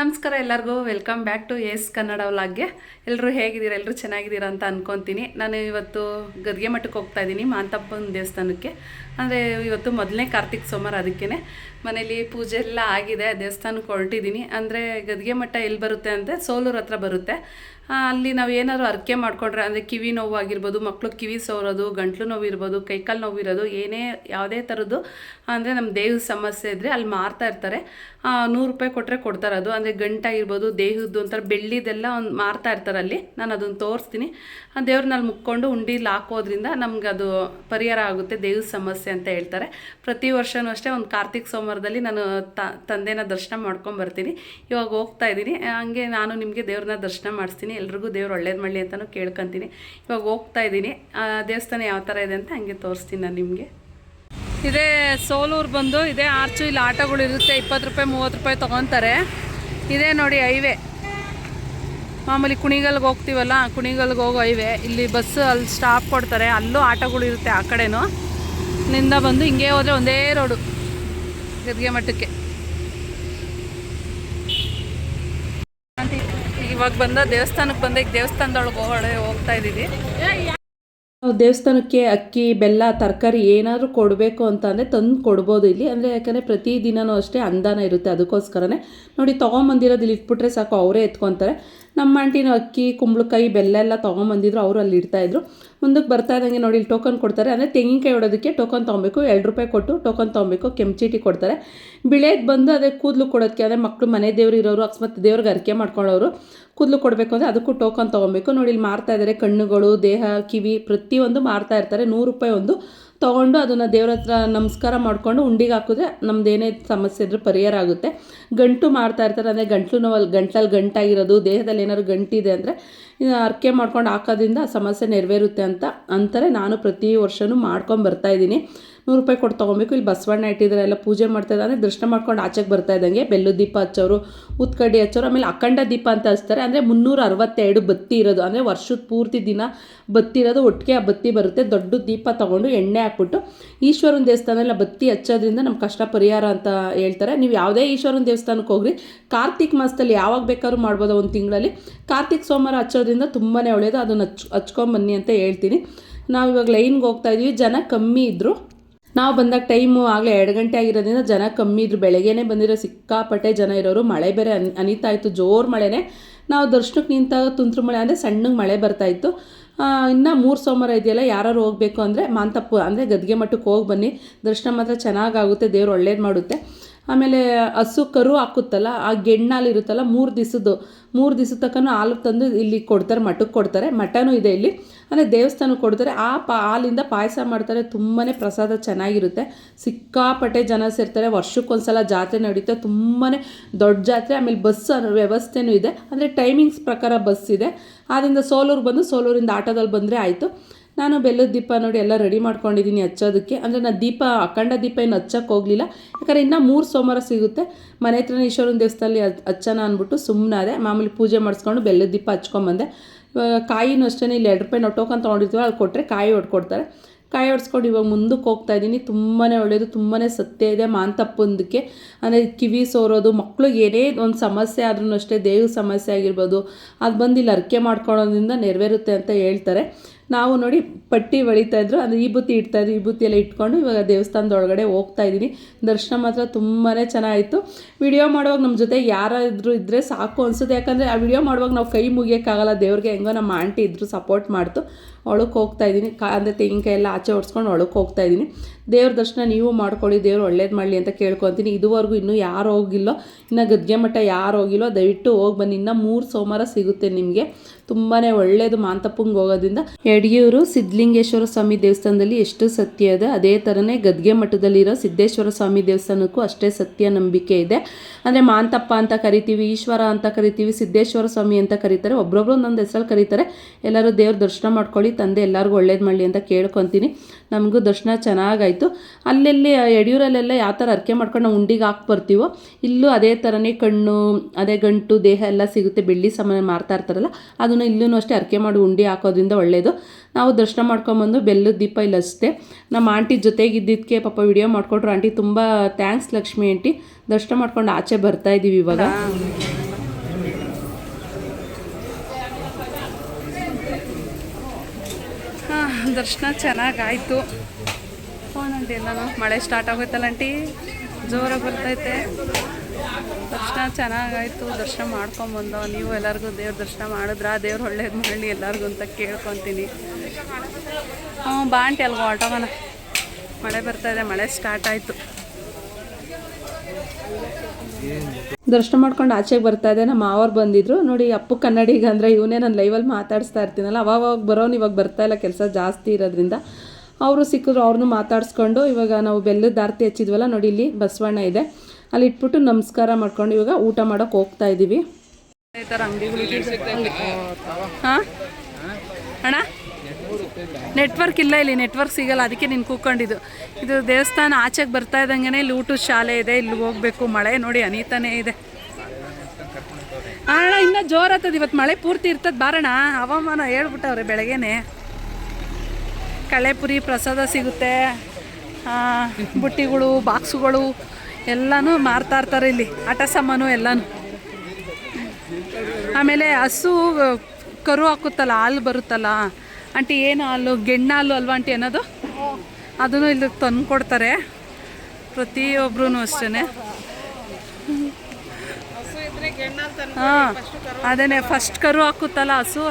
ನಮಸ್ಕಾರ ಎಲ್ಲರಿಗೂ. Welcome back to S Kannada ವ್ಲಾಗ್ಗೆ ಎಲ್ಲರೂ ಹೇಗಿದ್ದೀರಾ? ಎಲ್ಲರೂ ಚೆನ್ನಾಗಿದ್ದೀರಾ ಅಂತ ಅಂದ್ಕೊತೀನಿ ನಾನು ಇವತ್ತು ಗದ್ಗೆ ಮಠಕ್ಕೆ ಹೋಗ್ತಾ ಇದ್ದೀನಿ, ಮಾಂತಪ್ಪನ ದೇವಸ್ಥಾನಕ್ಕೆ. ಅಂದರೆ ಇವತ್ತು ಮೊದಲನೇ ಕಾರ್ತಿಕ್ ಸೋಮವಾರ ಅದಕ್ಕೇ ಮನೇಲಿ ಪೂಜೆ ಎಲ್ಲ ಆಗಿದೆ, ದೇವಸ್ಥಾನಕ್ಕೆ ಹೊರಟಿದ್ದೀನಿ. ಅಂದರೆ ಗದ್ಗೆ ಮಠ ಎಲ್ಲಿ ಬರುತ್ತೆ ಅಂದರೆ ಸೋಲೂರು ಹತ್ರ ಬರುತ್ತೆ. ಅಲ್ಲಿ ನಾವು ಏನಾದ್ರು ಅರ್ಕೆ ಮಾಡಿಕೊಂಡ್ರೆ, ಅಂದರೆ ಕಿವಿ ನೋವು ಆಗಿರ್ಬೋದು ಮಕ್ಕಳು ಕಿವಿ ಸೋರೋದು, ಗಂಟ್ಲು ನೋವು ಇರ್ಬೋದು ಕೈಕಾಲು ನೋವು ಇರೋದು ಏನೇ ಯಾವುದೇ ಥರದ್ದು ಅಂದರೆ ನಮ್ಮ ದೇಹದ ಸಮಸ್ಯೆ ಇದ್ದರೆ ಅಲ್ಲಿ ಮಾರ್ತಾ ಇರ್ತಾರೆ. ನೂರು ರೂಪಾಯಿ ಕೊಟ್ಟರೆ ಕೊಡ್ತಾರೆ ಅದು. ಅಂದರೆ ಗಂಟಾಗಿರ್ಬೋದು, ದೇಹದ್ದು ಒಂಥರ ಬೆಳ್ಳಿದೆಲ್ಲ ಒಂದು ಮಾರ್ತಾ ಇರ್ತಾರೆ ಅಲ್ಲಿ. ನಾನು ಅದನ್ನು ತೋರಿಸ್ತೀನಿ. ದೇವ್ರನ್ನ ಅಲ್ಲಿ ಮುಕ್ಕೊಂಡು ಉಂಡಿಲಿ ಹಾಕೋದ್ರಿಂದ ನಮ್ಗೆ ಅದು ಪರಿಹಾರ ಆಗುತ್ತೆ, ದೇಹದ ಸಮಸ್ಯೆ ಅಂತ ಹೇಳ್ತಾರೆ. ಪ್ರತಿ ವರ್ಷವೂ ಅಷ್ಟೇ ಒಂದು ಕಾರ್ತಿಕ್ ಸೋಮವಾರದಲ್ಲಿ ನಾನು ತಂದೆನ ದರ್ಶನ ಮಾಡ್ಕೊಂಡು ಬರ್ತೀನಿ. ಇವಾಗ ಹೋಗ್ತಾ ಇದ್ದೀನಿ. ಹಂಗೆ ನಾನು ನಿಮಗೆ ದೇವ್ರನ್ನ ದರ್ಶನ ಮಾಡಿಸ್ತೀನಿ. ಎಲ್ರಿಗೂ ದೇವ್ರು ಒಳ್ಳೇದು ಮಾಡಲಿ ಅಂತಲೂ ಕೇಳ್ಕೊಂತೀನಿ. ಇವಾಗ ಹೋಗ್ತಾ ಇದ್ದೀನಿ. ದೇವಸ್ಥಾನ ಯಾವ ಥರ ಇದೆ ಅಂತ ಹಂಗೆ ತೋರಿಸ್ತೀನಿ ನಾನು ನಿಮಗೆ. ಇದೇ ಸೋಲೂರು ಬಂದು, ಇದೇ ಆರ್ಚು, ಇಲ್ಲಿ ಆಟೋಗಳು ಇರುತ್ತೆ. ಇಪ್ಪತ್ತು ರೂಪಾಯಿ, ಮೂವತ್ತು ರೂಪಾಯಿ ತೊಗೊತಾರೆ. ಇದೇ ನೋಡಿ ಹೈವೇ. ಮಾಮೂಲಿ ಕುಣಿಗಲ್ಗೆ ಹೋಗ್ತೀವಲ್ಲ ಕುಣಿಗಲ್ಗೆ ಹೋಗೋ ಹೈವೇ. ಇಲ್ಲಿ ಬಸ್ ಅಲ್ಲಿ ಸ್ಟಾಪ್ ಕೊಡ್ತಾರೆ. ಅಲ್ಲೂ ಆಟೋಗಳು ಇರುತ್ತೆ ಆ ಕಡೆನೂ. ನಿಂದ ಬಂದು ಹಿಂಗೆ ಹೋದರೆ ಒಂದೇ ರೋಡು. ಗದ್ಗೆ ಮಠಕ್ಕೆ. ಇವಾಗ ಬಂದ ದೇವಸ್ಥಾನಕ್ಕೆ ಬಂದ. ದೇವಸ್ಥಾನದೊಳಗೆ ಹೊಳೆ ಹೋಗ್ತಾ ಇದ್ದೀವಿ. ದೇವಸ್ಥಾನಕ್ಕೆ ಅಕ್ಕಿ, ಬೆಲ್ಲ, ತರಕಾರಿ ಏನಾದರೂ ಕೊಡಬೇಕು ಅಂತ ಅಂದರೆ ತಂದು ಕೊಡ್ಬೋದು ಇಲ್ಲಿ. ಅಂದರೆ ಯಾಕಂದರೆ ಪ್ರತಿ ದಿನವೂ ಅಷ್ಟೇ ಅಂದಾನ ಇರುತ್ತೆ. ಅದಕ್ಕೋಸ್ಕರನೇ. ನೋಡಿ, ತೊಗೊಂಬಂದಿರೋದು ಇಲ್ಲಿ ಇಟ್ಬಿಟ್ರೆ ಸಾಕು, ಅವರೇ ಎತ್ಕೊತಾರೆ. ನಮ್ಮ ಆಂಟಿನೂ ಅಕ್ಕಿ, ಕುಂಬಳಕಾಯಿ, ಬೆಲ್ಲ ಎಲ್ಲ ತೊಗೊಂಬಂದಿದ್ರು, ಅವರು ಅಲ್ಲಿ ಇಡ್ತಾಯಿದ್ರು ಮುಂದಕ್ಕೆ ಬರ್ತಾ ಇದ್ದಂಗೆ ನೋಡಿ, ಇಲ್ಲಿ ಟೋಕನ್ ಕೊಡ್ತಾರೆ. ಅಂದರೆ ತೆಂಗಿನಕಾಯಿ ಹೊಡೋದಕ್ಕೆ ಟೋಕನ್ ತೊಗೊಬೇಕು, ಎರಡು ರೂಪಾಯಿ ಕೊಟ್ಟು ಟೋಕನ್ ತೊಗೊಬೇಕು ಕೆಂಚೀಟಿ ಕೊಡ್ತಾರೆ. ಬಿಳೆಗೆ ಬಂದು ಅದೇ ಕೂದಲು ಕೊಡೋದಕ್ಕೆ, ಅಂದರೆ ಮಕ್ಕಳು ಮನೆ ದೇವ್ರು ಇರೋರು, ಅಕಸ್ಮಾತ್ ದೇವ್ರಿಗೆ ಅರಿಕೆ ಮಾಡ್ಕೊಳ್ಳೋರು, ಕೂದಲು ಕೊಡಬೇಕು ಅಂದರೆ ಅದಕ್ಕೂ ಟೋಕನ್ ತೊಗೊಬೇಕು. ನೋಡಿ, ಇಲ್ಲಿ ಮಾರ್ತಾ ಇದ್ದಾರೆ ಕಣ್ಣುಗಳು, ದೇಹ, ಕಿವಿ, ಪ್ರತಿಯೊಂದು ಮಾರ್ತಾ ಇರ್ತಾರೆ. ನೂರು ರೂಪಾಯಿ ಒಂದು ತೊಗೊಂಡು ಅದನ್ನು ದೇವ್ರ ಹತ್ರ ನಮಸ್ಕಾರ ಮಾಡಿಕೊಂಡು ಉಂಡಿಗೆ ಹಾಕಿದ್ರೆ ನಮ್ದು ಏನೇ ಸಮಸ್ಯೆ ಇದ್ರೂ ಪರಿಹಾರ ಆಗುತ್ತೆ. ಗಂಟು ಮಾಡ್ತಾ ಇರ್ತಾರೆ, ಅಂದರೆ ಗಂಟ್ಲು ನೋವಲ್ಲಿ ಗಂಟ್ಲಲ್ಲಿ ಗಂಟಾಗಿರೋದು, ದೇಹದಲ್ಲಿ ಏನಾದ್ರು ಗಂಟಿದೆ ಅಂದರೆ ಅರ್ಕೆ ಮಾಡ್ಕೊಂಡು ಹಾಕೋದ್ರಿಂದ ಸಮಸ್ಯೆ ನೆರವೇರುತ್ತೆ ಅಂತ ಅಂತಾರೆ. ನಾನು ಪ್ರತಿ ವರ್ಷವೂ ಮಾಡ್ಕೊಂಡು ಬರ್ತಾ ಇದ್ದೀನಿ. ನೂರು ರೂಪಾಯಿ ಕೊಟ್ಟು ತೊಗೊಬೇಕು. ಇಲ್ಲಿ ಬಸವಣ್ಣ ಇಟ್ಟಿದ್ದಾರೆ, ಎಲ್ಲ ಪೂಜೆ ಮಾಡ್ತಾ ಇದ್ದಾರೆ. ದರ್ಶನ ಮಾಡ್ಕೊಂಡು ಆಚೆಗೆ ಬರ್ತಾ ಇದ್ದಂಗೆ ಬೆಲ್ಲು ದೀಪ ಹಚ್ಚೋರು ಉತ್ಕಡ್ಡಿ ಹಚ್ಚೋರು, ಆಮೇಲೆ ಅಖಂಡ ದೀಪ ಅಂತ ಹಚ್ತಾರೆ. ಅಂದರೆ ಮುನ್ನೂರ ಅರವತ್ತೆರಡು ಬತ್ತಿ ಇರೋದು. ಅಂದರೆ ವರ್ಷದ ಪೂರ್ತಿ ದಿನ ಬತ್ತಿ ಇರೋದು. ಒಟ್ಟಿಗೆ ಆ ಬತ್ತಿ ಬರುತ್ತೆ. ದೊಡ್ಡ ದೀಪ ತೊಗೊಂಡು ಎಣ್ಣೆ ಹಾಕ್ಬಿಟ್ಟು ಈಶ್ವರನ ದೇವಸ್ಥಾನದಲ್ಲಿ ಆ ಬತ್ತಿ ಹಚ್ಚೋದ್ರಿಂದ ನಮ್ಮ ಕಷ್ಟ ಪರಿಹಾರ ಅಂತ ಹೇಳ್ತಾರೆ. ನೀವು ಯಾವುದೇ ಈಶ್ವರನ ದೇವಸ್ಥಾನಕ್ಕೆ ಹೋಗ್ರಿ. ಕಾರ್ತಿಕ್ ಮಾಸದಲ್ಲಿ ಯಾವಾಗ ಬೇಕಾದ್ರೂ ಮಾಡ್ಬೋದು ಒಂದು ತಿಂಗಳಲ್ಲಿ. ಕಾರ್ತಿಕ್ ಸೋಮವಾರ ಹಚ್ಚೋದ್ರಿಂದ ತುಂಬಾ ಒಳ್ಳೆಯದು ಅದನ್ನು ಹಚ್ ಹಚ್ಕೊಂಬನ್ನಿ ಅಂತ ಹೇಳ್ತೀನಿ. ನಾವು ಇವಾಗ ಲೈನ್ಗೆ ಹೋಗ್ತಾ ಇದ್ದೀವಿ ಜನ ಕಮ್ಮಿ ಇದ್ದರು ನಾವು ಬಂದಾಗ ಟೈಮು ಆಗಲೇ ಎರಡು ಗಂಟೆ ಆಗಿರೋದ್ರಿಂದ ಜನ ಕಮ್ಮಿ ಇದ್ರು. ಬೆಳಗ್ಗೆನೇ ಬಂದಿರೋ ಸಿಕ್ಕಾಪಟ್ಟೆ ಜನ ಇರೋರು. ಮಳೆ ಬೇರೆ ಅನ್, ಅನಿತಾ ಇತ್ತು. ಜೋರು ಮಳೆನೇ. ನಾವು ದರ್ಶನಕ್ಕೆ ನಿಂತಾಗ ತುಂತುರು ಮಳೆ ಅಂದರೆ ಸಣ್ಣಗೆ ಮಳೆ ಬರ್ತಾಯಿತ್ತು ಇನ್ನು ಮೂರು ಸೋಮವಾರ ಇದೆಯಲ್ಲ ಯಾರು ಹೋಗಬೇಕು ಅಂದರೆ ಮಾಂತಪ್ಪು, ಅಂದರೆ ಗದ್ಗೆ ಮಠಕ್ಕೆ ಹೋಗಿ ಬನ್ನಿ. ದರ್ಶನ ಮಾತ್ರ ಚೆನ್ನಾಗಾಗುತ್ತೆ. ದೇವ್ರು ಒಳ್ಳೇದು ಮಾಡುತ್ತೆ. ಆಮೇಲೆ ಹಸು ಕರು ಹಾಕುತ್ತಲ್ಲ, ಆ ಗೆಣ್ಣಾಲಿರುತ್ತಲ್ಲ ಮೂರು ದಿವಸದ್ದು ಮೂರು ದಿವಸದ ತನಕನೂ ಹಾಲು ತಂದು ಇಲ್ಲಿ ಕೊಡ್ತಾರೆ ಮಠಕ್ಕೆ ಕೊಡ್ತಾರೆ, ಮಠನೂ ಇದೆ ಇಲ್ಲಿ. ಅಂದರೆ ದೇವಸ್ಥಾನಕ್ಕೆ ಕೊಡ್ತಾರೆ, ಆ ಪಾ, ಹಾಲಿಂದ ಪಾಯಸ ಮಾಡ್ತಾರೆ ತುಂಬಾ ಪ್ರಸಾದ ಚೆನ್ನಾಗಿರುತ್ತೆ. ಸಿಕ್ಕಾಪಟ್ಟೆ ಜನ ಸೇರ್ತಾರೆ, ವರ್ಷಕ್ಕೊಂದ್ಸಲ ಜಾತ್ರೆ ನಡೀತಾ ತುಂಬಾ ದೊಡ್ಡ ಜಾತ್ರೆ, ಆಮೇಲೆ ಬಸ್ ವ್ಯವಸ್ಥೆನೂ ಇದೆ. ಅಂದರೆ ಟೈಮಿಂಗ್ಸ್ ಪ್ರಕಾರ ಬಸ್ ಇದೆ. ಆದ್ದರಿಂದ ಸೋಲೂರು ಬಂದು ಸೋಲೂರಿಂದ ಆಟೋದಲ್ಲಿ ಬಂದರೆ ಆಯಿತು. ನಾನು ಬೆಲ್ಲದ ದೀಪ ನೋಡಿ ಎಲ್ಲ ರೆಡಿ ಮಾಡ್ಕೊಂಡಿದ್ದೀನಿ ಹಚ್ಚೋದಕ್ಕೆ. ಅಂದರೆ ನಾನು ದೀಪ, ಅಖಂಡ ದೀಪ ಏನು ಹಚ್ಚಕ್ಕೆ ಹೋಗಲಿಲ್ಲ. ಯಾಕಂದರೆ ಇನ್ನೂ ಮೂರು ಸೋಮವಾರ ಸಿಗುತ್ತೆ. ಮನೆ ಹತ್ರನೇ ಈಶ್ವರನ ದೇವಸ್ಥಾನದಲ್ಲಿ ಹಚ್- ಹಚ್ಚೋಣ ಅಂದ್ಬಿಟ್ಟು ಸುಮ್ಮನಾದೆ ಮಾಮೂಲಿ ಪೂಜೆ ಮಾಡಿಸ್ಕೊಂಡು ಬೆಲ್ಲದ ದೀಪ ಹಚ್ಕೊಂಬಂದೆ. ಕಾಯಿನೂ ಅಷ್ಟೇ ಇಲ್ಲಿ ಎರಡು ರೂಪಾಯಿ ನಾವು ಟೋಕನ್ ತೊಗೊಂಡಿರ್ತೀವಿ ಅಲ್ಲಿ ಕೊಟ್ಟರೆ ಕಾಯಿ ಹೊಡ್ಕೊಡ್ತಾರೆ. ಕಾಯಿ ಹೊಡ್ಸ್ಕೊಂಡು ಇವಾಗ ಮುಂದಕ್ಕೆ ಹೋಗ್ತಾ ಇದ್ದೀನಿ. ತುಂಬಾ ಒಳ್ಳೆಯದು ತುಂಬಾ ಸತ್ಯ ಇದೆ ಮಾಂತಪ್ಪಂದಕ್ಕೆ ಅಂದರೆ ಕಿವಿ ಸೋರೋದು, ಮಕ್ಳಿಗೆ ಏನೇ ಒಂದು ಸಮಸ್ಯೆ ಆದ್ರೂ ಅಷ್ಟೇ ದೇಹ ಸಮಸ್ಯೆ ಆಗಿರ್ಬೋದು. ಅದು ಬಂದು ಇಲ್ಲಿ ಅರ್ಕೆ ಮಾಡ್ಕೊಳ್ಳೋದ್ರಿಂದ ನೆರವೇರುತ್ತೆ ಅಂತ ಹೇಳ್ತಾರೆ. ನಾವು ನೋಡಿ ಪಟ್ಟಿ ಇದ್ರು, ಅಂದರೆ ವಿಭೂತಿ ಇಡ್ತಾ ಇದ್ರು ವಿಭೂತಿ ಎಲ್ಲ ಇಟ್ಕೊಂಡು ಇವಾಗ ದೇವಸ್ಥಾನದ ಒಳಗಡೆ ಹೋಗ್ತಾ ಇದ್ದೀನಿ. ದರ್ಶನ ಮಾತ್ರ ತುಂಬಾ ಚೆನ್ನಾಗಿತ್ತು. ವಿಡಿಯೋ ಮಾಡುವಾಗ ನಮ್ಮ ಜೊತೆ ಯಾರಾದರೂ ಇದ್ದರೆ ಸಾಕು ಅನಿಸುತ್ತೆ. ಯಾಕಂದರೆ ಆ ವಿಡಿಯೋ ಮಾಡುವಾಗ ನಾವು ಕೈ ಮುಗಿಯೋಕ್ಕಾಗಲ್ಲ, ದೇವ್ರಿಗೆ ಹೆಂಗೋ ನಮ್ಮ ಆಂಟಿ ಇದ್ದರು ಸಪೋರ್ಟ್ ಮಾಡ್ತು. ಒಳಕ್ಕೆ ಹೋಗ್ತಾ ಇದ್ದೀನಿ. ಕಾ, ಅಂದರೆ ತೆಂಗಿನಕಾಯಿ ಎಲ್ಲ ಆಚೆ ಹೊಡ್ಸ್ಕೊಂಡು ಒಳಕ್ಕೆ ಹೋಗ್ತಾ ಇದ್ದೀನಿ. ದೇವ್ರ ದರ್ಶನ ನೀವು ಮಾಡ್ಕೊಳ್ಳಿ, ದೇವ್ರು ಒಳ್ಳೇದು ಮಾಡಲಿ ಅಂತ ಕೇಳ್ಕೊತೀನಿ. ಇದುವರೆಗೂ ಇನ್ನೂ ಯಾರು ಹೋಗಿಲ್ಲೋ, ಇನ್ನು ಗದ್ಗೆ ಮಠ ಯಾರು ಹೋಗಿಲ್ಲೋ, ದಯವಿಟ್ಟು ಹೋಗಿ ಬನ್ನಿ ಇನ್ನೂ ಮೂರು ಸೋಮವಾರ ಸಿಗುತ್ತೆ ನಿಮಗೆ. ತುಂಬಾ ಒಳ್ಳೆಯದು ಮಾಂತಪ್ಪಂಗೆ ಹೋಗೋದ್ರಿಂದ ಯಡಿಯೂರು ಸಿದ್ಧಲಿಂಗೇಶ್ವರ ಸ್ವಾಮಿ ದೇವಸ್ಥಾನದಲ್ಲಿ ಎಷ್ಟು ಸತ್ಯ ಇದೆ, ಅದೇ ಥರನೇ ಗದ್ಗೆ ಮಠದಲ್ಲಿರೋ ಸಿದ್ದೇಶ್ವರ ಸ್ವಾಮಿ ದೇವಸ್ಥಾನಕ್ಕೂ ಅಷ್ಟೇ ಸತ್ಯ ನಂಬಿಕೆ ಇದೆ. ಅಂದರೆ ಮಾಂತಪ್ಪ ಅಂತ ಕರಿತೀವಿ, ಈಶ್ವರ ಅಂತ ಕರಿತೀವಿ, ಸಿದ್ದೇಶ್ವರ ಸ್ವಾಮಿ ಅಂತ ಕರೀತಾರೆ, ಒಬ್ರೊಬ್ರು ಒಂದೊಂದು ಹೆಸರಲ್ಲಿ ಕರೀತಾರೆ. ಎಲ್ಲರೂ ದೇವ್ರ ದರ್ಶನ ಮಾಡ್ಕೊಳ್ಳಿ, ತಂದೆ ಎಲ್ಲರಿಗೂ ಒಳ್ಳೇದು ಮಾಡಲಿ ಅಂತ ಕೇಳ್ಕೊತೀನಿ. ನಮಗೂ ದರ್ಶನ ಚೆನ್ನಾಗಾಯಿತು. ಅಲ್ಲೆಲ್ಲಿ ಯಡಿಯೂರಲ್ಲೆಲ್ಲ ಯಾವ ಥರ ಅರ್ಕೆ ಮಾಡ್ಕೊಂಡು ನಾವು ಉಂಡಿಗೆ ಹಾಕಿ ಬರ್ತೀವೋ, ಇಲ್ಲೂ ಅದೇ ಥರನೇ ಕಣ್ಣು, ಅದೇ ಗಂಟು, ದೇಹ ಎಲ್ಲ ಸಿಗುತ್ತೆ, ಬೆಳ್ಳಿ ಸಾಮಾನು ಮಾರ್ತಾ ಇರ್ತಾರಲ್ಲ, ಅದನ್ನು ಅದನ್ನು ಇಲ್ಲೂ ಅಷ್ಟೇ ಅರ್ಕೆ ಮಾಡಿ ಉಂಡಿ ಹಾಕೋದ್ರಿಂದ ಒಳ್ಳೆಯದು ನಾವು ದರ್ಶನ ಮಾಡ್ಕೊಂಬಂದು ಬೆಲ್ಲದ ದೀಪ ಇಲ್ಲಷ್ಟೇ ನಮ್ಮ ಆಂಟಿ ಜೊತೆಗಿದ್ದಿದ್ದಕ್ಕೆ ಪಾಪ ವಿಡಿಯೋ ಮಾಡಿಕೊಟ್ರು ಆಂಟಿ ತುಂಬ ಥ್ಯಾಂಕ್ಸ್ ಲಕ್ಷ್ಮಿ ಆಂಟಿ. ದರ್ಶನ ಮಾಡ್ಕೊಂಡು ಆಚೆ ಬರ್ತಾ ಇದ್ದೀವಿ ಇವಾಗ. ದರ್ಶನ ಚೆನ್ನಾಗಾಯಿತು ಫೋನ್ ಆಂಟಿ ಎಲ್ಲ ಮಳೆ ಸ್ಟಾರ್ಟ್ ಆಗೋಯ್ತಲ್ಲ ಆಂಟಿ? ಜೋರಾಗಿ ಬರ್ತೈತೆ. ದರ್ಶನ ಚೆನ್ನಾಗಾಯ್ತು, ದರ್ಶನ ಮಾಡ್ಕೊಂಬಂದೋ ನೀವು ಎಲ್ಲರಿಗೂ ದೇವ್ರ ದರ್ಶನ ಮಾಡಿದ್ರಾ, ದೇವ್ರು ಒಳ್ಳೇದು ಮಾಡಲಿ ಎಲ್ಲರಿಗೂ ಅಂತ ಕೇಳ್ಕೊತೀನಿ. ಹ್ಞೂ ಬಾಂಟಿ ಅಲ್ಗೋ ಹೊರ್ಟೋಗೋಣ ಮಳೆ ಬರ್ತಾಯಿದೆ ಮಳೆ ಸ್ಟಾರ್ಟ್ ಆಯಿತು. ದರ್ಶನ ಮಾಡ್ಕೊಂಡು ಆಚೆಗೆ ಬರ್ತಾ ಇದೆ, ನಮ್ಮ ಮಾವರು ಬಂದಿದ್ರು. ನೋಡಿ, ಅಪ್ಪು ಕನ್ನಡಿಗ ಅಂದರೆ ಇವನೇ ನಾನು ಲೈವಲ್ಲಿ ಮಾತಾಡಿಸ್ತಾ ಇರ್ತೀನಲ್ಲ, ಅವಾಗ ಬರೋನು ಇವಾಗ ಬರ್ತಾ ಇಲ್ಲ, ಕೆಲಸ ಜಾಸ್ತಿ ಇರೋದ್ರಿಂದ. ಅವರು ಸಿಕ್ಕಿದ್ರು ಅವ್ರನ್ನೂ ಮಾತಾಡಿಸ್ಕೊಂಡು ಇವಾಗ ನಾವು ಬೆಲ್ಲದ ಆರತಿ ಹಚ್ಚಿದ್ವಲ್ಲ, ನೋಡಿ ಇಲ್ಲಿ ಬಸವಣ್ಣ ಇದೆ. ಅಲ್ಲಿ ಇಟ್ಬಿಟ್ಟು ನಮಸ್ಕಾರ ಮಾಡ್ಕೊಂಡು ಇವಾಗ ಊಟ ಮಾಡೋಕೆ ಹೋಗ್ತಾ ಇದ್ದೀವಿ ಹಾಂ? ಅಣ್ಣ? ನೆಟ್ವರ್ಕ್ ಇಲ್ಲ ಇಲ್ಲಿ, ನೆಟ್ವರ್ಕ್ ಸಿಗಲ್ಲ, ಅದಕ್ಕೆ ನೀನು ಕೂತ್ಕೊಂಡಿದ್ದು. ಇದು ದೇವಸ್ಥಾನ ಆಚೆಗೆ ಬರ್ತಾ ಇದ್ದಂಗೆ ಇಲ್ಲಿ ಊಟದ ಶಾಲೆ ಇದೆ, ಇಲ್ಲಿ ಹೋಗ್ಬೇಕು, ಮಳೆ ನೋಡಿ ಅನೀತಾನೇ ಇದೆ. ಅಣ್ಣ, ಇನ್ನೂ ಜೋರ್ ಆಗ್ತದೆ ಇವತ್ತು ಮಳೆ ಪೂರ್ತಿ ಇರ್ತದೆ ಬಾರಣ ಹವಾಮಾನ ಹೇಳ್ಬಿಟ್ಟವ್ರೆ ಬೆಳಗ್ಗೆನೆ. ಕಳೆಪುರಿ ಪ್ರಸಾದ ಸಿಗುತ್ತೆ ಬುಟ್ಟಿಗಳು, ಬಾಕ್ಸುಗಳು ಎಲ್ಲನೂ ಮಾರ್ತಾ ಇರ್ತಾರೆ ಇಲ್ಲಿ. ಆಟ ಸಾಮಾನು ಎಲ್ಲನೂ. ಆಮೇಲೆ ಹಸು ಕರು ಹಾಕುತ್ತಲ್ಲ ಹಾಲು ಬರುತ್ತಲ್ಲ. ಆಂಟಿ ಏನು ಹಾಲು? ಗೆಣ್ಣ ಹಾಲು ಅಲ್ವಾ ಆಂಟಿ ಅನ್ನೋದು? ಅದನ್ನು ಇಲ್ಲಿ ತಂದು ಕೊಡ್ತಾರೆ. ಪ್ರತಿಯೊಬ್ರು ಅಷ್ಟೇ ಹಾಂ ಅದೇ ಫಸ್ಟ್ ಕರು ಹಾಕುತ್ತಲ್ಲ ಹಸು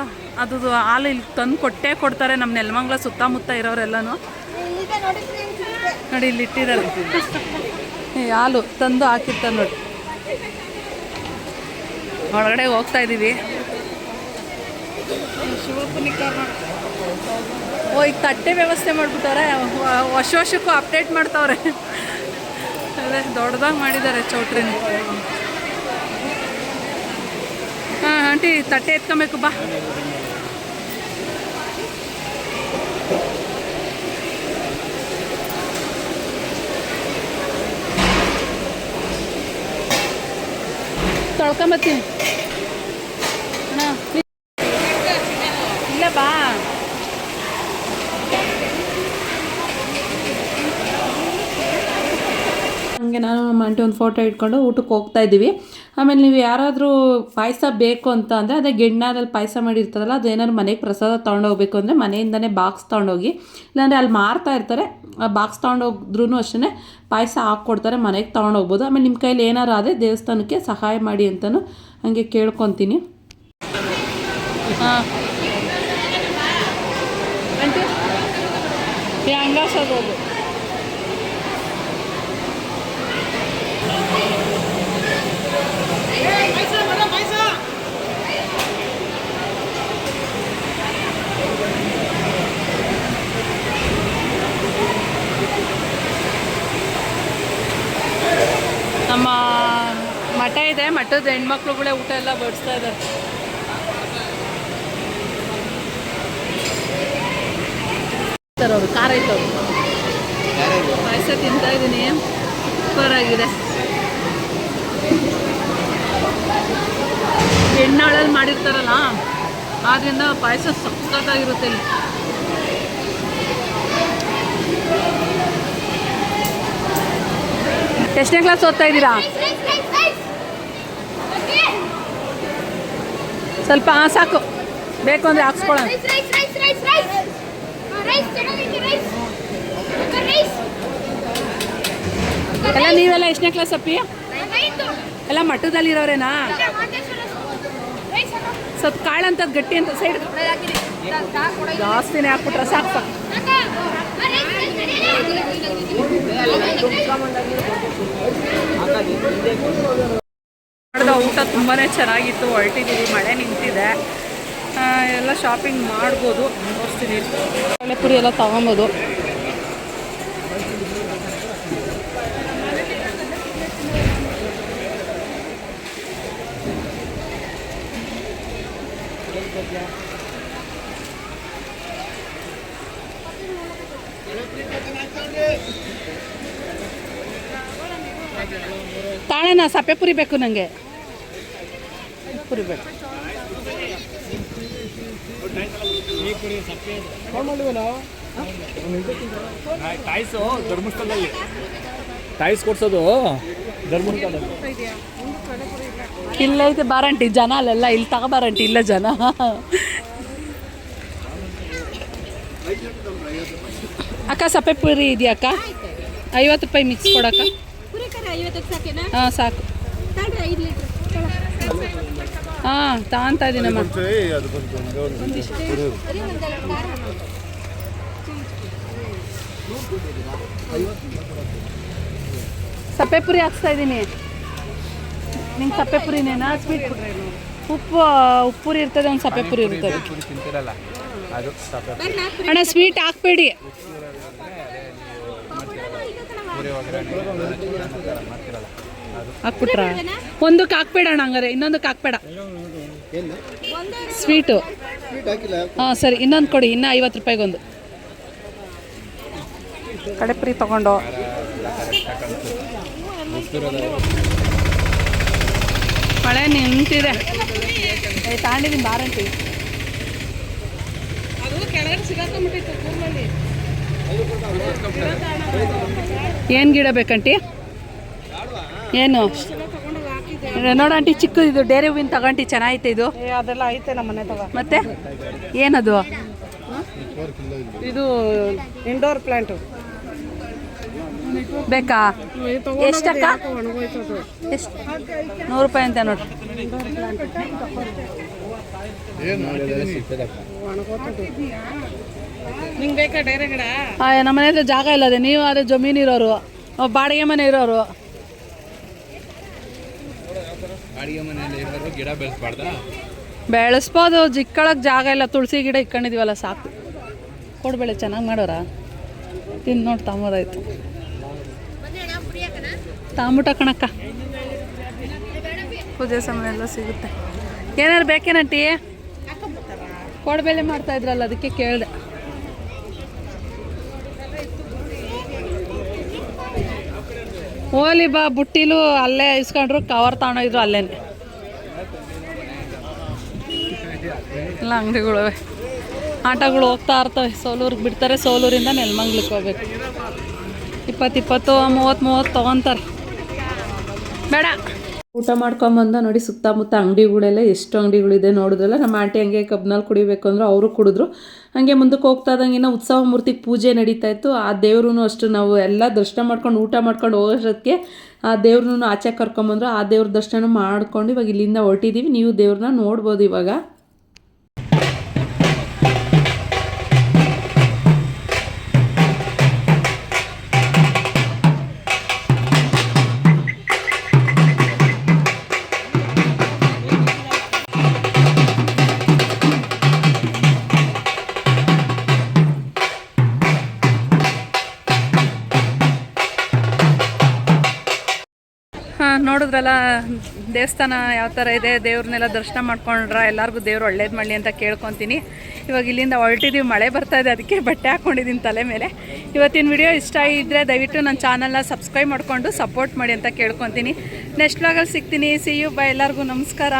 ಅದು ಹಾಲು ಇಲ್ಲಿ ತಂದು ಕೊಟ್ಟೇ ಕೊಡ್ತಾರೆ ನಮ್ಮ ನೆಲಮಂಗ್ಲ ಸುತ್ತಮುತ್ತ ಇರೋರೆಲ್ಲನೂ. ನೋಡಿ ಇಲ್ಲಿ ಇಟ್ಟಿದ್ದಾರೆ. ಹಾಲು ತಂದು ಹಾಕಿರ್ತ ನೋಡಿ. ಒಳಗಡೆ ಹೋಗ್ತಾ ಇದ್ದೀವಿ ಓ, ಈಗ ತಟ್ಟೆ ವ್ಯವಸ್ಥೆ ಮಾಡ್ಬಿಟ್ಟವ್ರೆ. ವರ್ಷ ವರ್ಷಕ್ಕೂ ಅಪ್ಡೇಟ್ ಮಾಡ್ತಾವ್ರೆ. ಅದೇ, ದೊಡ್ಡದಾಗಿ ಮಾಡಿದ್ದಾರೆ ಚೌಟ್ರಿನ. ಹಾಂ, ಆಂಟಿ, ತಟ್ಟೆ ಎತ್ಕೊಬೇಕು, ಬಾ. ತೊಳ್ಕೊಂಬತ್ತೀನಿ ಅಣ್ಣ ಇಲ್ಲ ಬಾ. ಹಂಗೆ ನಾನು ಒಂದು ಫೋಟೋ ಇಟ್ಕೊಂಡು ಊಟಕ್ಕೆ ಹೋಗ್ತಾ ಇದ್ದೀವಿ. ಆಮೇಲೆ ನೀವು ಯಾರಾದರೂ ಪಾಯಸ ಬೇಕು ಅಂತ ಅಂದರೆ ಅದೇ ಗೆಣ್ಣಾದಲ್ಲಿ ಪಾಯಸ ಮಾಡಿರ್ತಾರಲ್ಲ ಅದು ಏನಾದ್ರು ಮನೆಗೆ ಪ್ರಸಾದ ತೊಗೊಂಡೋಗ್ಬೇಕು ಅಂದರೆ ಮನೆಯಿಂದನೇ ಬಾಕ್ಸ್ ತೊಗೊಂಡೋಗಿ. ಇಲ್ಲಾಂದರೆ ಅಲ್ಲಿ ಮಾರ್ತಾ ಇರ್ತಾರೆ, ಆ ಬಾಕ್ಸ್ ತೊಗೊಂಡೋಗಿದ್ರು ಅಷ್ಟೇ ಪಾಯಸ ಹಾಕ್ಕೊಡ್ತಾರೆ, ಮನೆಗೆ ತೊಗೊಂಡೋಗ್ಬೋದು. ಆಮೇಲೆ ನಿಮ್ಮ ಕೈಲಿ ಏನಾರು ಆದರೆ ದೇವಸ್ಥಾನಕ್ಕೆ ಸಹಾಯ ಮಾಡಿ ಅಂತಲೂ ಹಾಗೆ ಕೇಳ್ಕೊತೀನಿ. ಹಾಂ ಹಂಗಾಸೋದು ನಮ್ಮ ಮಠ ಮಠದ ಹೆಣ್ಮಕ್ಳುಗಳೇ ಊಟ ಎಲ್ಲ ಬಡಿಸ್ತಾ ಇದ್ದಾರೆ. ಅವರು ಖಾರ ಪಾಯಸ ತಿಂತಾ ಇದ್ದೀನಿ. ಸೂಪರ್ ಆಗಿದೆ. ಎಣ್ಣಾಳಲ್ಲಿ ಮಾಡಿರ್ತಾರಲ್ಲ ಆದ್ರಿಂದ ಪಾಯಸ ಸಕ್ಕತ್ತಾಗಿರುತ್ತೆ ಇಲ್ಲಿ. ಎಷ್ಟನೇ ಕ್ಲಾಸ್ ಓದ್ತಾ ಇದ್ದೀರಾ? ಸ್ವಲ್ಪ ಹಾ ಸಾಕು. ಬೇಕು ಅಂದರೆ ಹಾಕ್ಸ್ಕೊಳ್ಳೋಣ. ಎಲ್ಲ ನೀವೆಲ್ಲ ಎಷ್ಟನೇ ಕ್ಲಾಸ್ ಅಪ್ಪಿ? ಎಲ್ಲ ಮಠದಲ್ಲಿರೋರೇನಾ? ಸ್ವಲ್ಪ ಕಾಳಂತ ಗಟ್ಟಿ ಅಂತ ಸೈಡ್ ಜಾಸ್ತಿನೇ ಹಾಕ್ಬಿಟ್ರೆ ಸಾಕು ಸಾಕು. ಮಾಡಿದ ಊಟ ತುಂಬಾ ಚೆನ್ನಾಗಿತ್ತು. ಹೊರಟಿದ್ದೀವಿ ಮಳೆ ನಿಂತಿದೆ. ಎಲ್ಲ ಶಾಪಿಂಗ್ ಮಾಡ್ಬೋದು. ತೋರಿಸ್ತೀನಿ. ಕಳೆಪುರಿ ಎಲ್ಲ ತಗೊಬೋದು. ತಾಳೆನ ಸಪ್ಪೆ ಪುರಿ ಬೇಕು ನನಗೆ ಪುರಿ ಬೇಕು ಧರ್ಮಸ್ಥಳದಲ್ಲಿ ಟಾಯ್ಸ್ ಕೊಡ್ಸೋದು ಧರ್ಮಸ್ಥಳದಲ್ಲಿ ಇಲ್ಲ ಐತೆ ಬಾರಂಟಿ, ಜನ ಅಲ್ಲೆಲ್ಲ ಇಲ್ಲಿ ತಗೋಬಾರಂಟಿ, ಇಲ್ಲ ಜನ. ಅಕ್ಕ, ಸಪ್ಪೆ ಪುರಿ ಇದೆಯಾ ಅಕ್ಕ? ಐವತ್ತು ರೂಪಾಯಿ ಮಿಕ್ಸ್ ಕೊಡಕ್ಕ ಪುರಿ ಖಾರ ಐವತ್ತಕ್ಕೆ ಸಾಕೇನಾ ಹಾಂ ಸಾಕು. ಹಾಂ ತಗೊಂತ ಇದ್ದೀನಮ್ಮ ಸಪ್ಪೆ ಪುರಿ ಹಾಕ್ಸ್ತಾ ಇದ್ದೀನಿ ನಿಂಗೆ ಸಪ್ಪೆ ಪುರಿನೇನಾ? ಸ್ವೀಟ್ ಉಪ್ಪು ಉಪ್ಪುರಿ ಇರ್ತದೆ ಒಂದು ಸಪ್ಪೆ ಪುರಿ ಇರ್ತದೆ. ಅಣ್ಣ ಸ್ವೀಟ್ ಹಾಕ್ಬೇಡಿ. ಹಾಕ್ಬಿಟ್ರ? ಒಂದಕ್ಕೆ ಹಾಕ್ಬೇಡ ಅಣ್ಣ ಹಂಗಾರೆ ಇನ್ನೊಂದಕ್ಕೆ ಹಾಕ್ಬೇಡ ಸ್ವೀಟು ಹಾಂ ಸರಿ ಇನ್ನೊಂದು ಕೊಡಿ ಇನ್ನೂ ಐವತ್ತು ರೂಪಾಯಿಗೊಂದು. ಕಡೆ ಪ್ರೀ ತಗೊಂಡು. ಮಳೆ ನಿಂತಿದೆ. ತಾಂಡಿದ್ದೀನಿ ಬಾರಂಟಿ ಏನು ಗಿಡ ಬೇಕಂಟಿ ಏನು? ನೋಡ ಆಂಟಿ ಚಿಕ್ಕ ಇದು ಡೇರೆ ಹೂವಿನ ತಗೊಂಡು ಚೆನ್ನಾಗೈತೆ ಇದು. ಅದೆಲ್ಲ ಐತೆ ನಮ್ಮ ಮನೆ ತಗ. ಮತ್ತೆ? ಏನದು? ಇದು ಇಂಡೋರ್ ಪ್ಲಾಂಟ್ ಬೇಕಾ? ಎಷ್ಟಕ್ಕ? ಎಷ್ಟು? ನೂರು ರೂಪಾಯಿ ಅಂತ ನೋಡ್ರಿ ನಮ್ಮ ಮನೆ ಹತ್ರ ಜಾಗ ಇಲ್ಲ ಅದೇ. ನೀವು ಅದೇ ಜಮೀನು ಇರೋರು ಬಾಡಿಗೆ ಮನೆ ಇರೋರು. ಅಡಿಗೆ ಮನೆಯಲ್ಲಿ ಏನಾದ್ರು ಗಿಡ ಬೆಳೆಸ್ಬಾರ್ದಾ? ಬೆಳೆಸ್ಬೋದು ಜಿಕ್ಕಳಕ್ಕೆ ಜಾಗ ಇಲ್ಲ. ತುಳಸಿ ಗಿಡ ಇಕ್ಕೊಂಡಿದೀವಲ್ಲ ಸಾಕು. ಕೊಡ್ಬೇಳೆ ಚೆನ್ನಾಗಿ ಮಾಡೋರ? ತಿಂದು ನೋಡಿ ತಾಂಬೋದಾಯ್ತು ತಾಂಬಿಟ್ಟ ಕಣಕ್ಕ. ಪೂಜೆ ಸಮಯ ಎಲ್ಲ ಸಿಗುತ್ತೆ. ಏನಾರು ಬೇಕೇನಂಟಿ ಕೊಡಬೇಲೆ ಮಾಡ್ತಾ ಇದ್ರಲ್ಲ ಅದಕ್ಕೆ ಕೇಳಿದೆ. ಹೋಲಿ ಬಾ ಬುಟ್ಟಿಲು ಅಲ್ಲೇ ಇಸ್ಕೊಂಡ್ರು ಕವರ್ ತಗೊಂಡೋಗಿದ್ರು ಅಲ್ಲೇನೆ. ಎಲ್ಲ ಅಂಗಡಿಗಳು ಆಟೋಗಳು ಹೋಗ್ತಾ ಇರ್ತವೆ. ಸೋಲೂರಿಗೆ ಬಿಡ್ತಾರೆ ಸೋಲೂರಿಂದ ನೆಲಮಂಗ್ಲಕ್ಕೆ ಹೋಗ್ಬೇಕು. ಇಪ್ಪತ್ತು ಇಪ್ಪತ್ತು ಮೂವತ್ತು ಮೂವತ್ತು ತೊಗೊತಾರೆ. ಬೇಡ. ಊಟ ಮಾಡ್ಕೊಂಬಂದ ನೋಡಿ ಸುತ್ತಮುತ್ತ ಅಂಗಡಿಗಳೆಲ್ಲ ಎಷ್ಟು ಅಂಗಡಿಗಳಿದೆ ನೋಡಿದ್ರಲ್ಲ, ನಮ್ಮ ಆಂಟಿ ಹಂಗೆ ಕಬ್ನಲ್ಲಿ ಕುಡಿಬೇಕು ಅಂದ್ರೆ ಅವರು ಕುಡಿದ್ರು. ಹಾಗೆ ಮುಂದಕ್ಕೆ ಹೋಗ್ತಾ ಇದ್ದಂಗೆ ಉತ್ಸವ ಮೂರ್ತಿಗೆ ಪೂಜೆ ನಡೀತಾ ಇತ್ತು. ಆ ದೇವ್ರೂ ಅಷ್ಟು ನಾವು ಎಲ್ಲ ದರ್ಶನ ಮಾಡ್ಕೊಂಡು, ಊಟ ಮಾಡ್ಕೊಂಡು ಹೋಗೋಷ್ಟಕ್ಕೆ ಆ ದೇವ್ರನ್ನೂ ಆಚೆ ಕರ್ಕೊಂಬಂದ್ರು. ಆ ದೇವ್ರ ದರ್ಶನ ಮಾಡ್ಕೊಂಡು ಇವಾಗ ಇಲ್ಲಿಂದ ಹೊರಟಿದ್ದೀವಿ ನೀವು ದೇವ್ರನ್ನ ನೋಡ್ಬೋದು ಇವಾಗ. ಹಾಂ, ನೋಡಿದ್ರಲ್ಲ, ದೇವಸ್ಥಾನ ಯಾವ ಥರ ಇದೆ, ದೇವ್ರನ್ನೆಲ್ಲ ದರ್ಶನ ಮಾಡ್ಕೊಂಡ್ರ, ಎಲ್ಲರಿಗೂ ದೇವ್ರು ಒಳ್ಳೇದು ಮಾಡಲಿ ಅಂತ ಕೇಳ್ಕೊತೀನಿ. ಇವಾಗ ಇಲ್ಲಿಂದ ಹೊರಟಿದ್ದೀವಿ ಮಳೆ ಬರ್ತಾ ಇದೆ, ಅದಕ್ಕೆ ಬಟ್ಟೆ ಹಾಕ್ಕೊಂಡಿದ್ದೀನಿ ತಲೆ ಮೇಲೆ. ಇವತ್ತಿನ ವಿಡಿಯೋ ಇಷ್ಟ ಇದ್ದರೆ ದಯವಿಟ್ಟು ನನ್ನ ಚಾನಲ್ನ ಸಬ್ಸ್ಕ್ರೈಬ್ ಮಾಡಿಕೊಂಡು ಸಪೋರ್ಟ್ ಮಾಡಿ ಅಂತ ಕೇಳ್ಕೊತೀನಿ. ನೆಕ್ಸ್ಟ್ ವ್ಲಾಗಲ್ಲಿ ಸಿಗ್ತೀನಿ. ಸಿ ಯು ಬೈ ಎಲ್ಲರಿಗೂ ನಮಸ್ಕಾರ.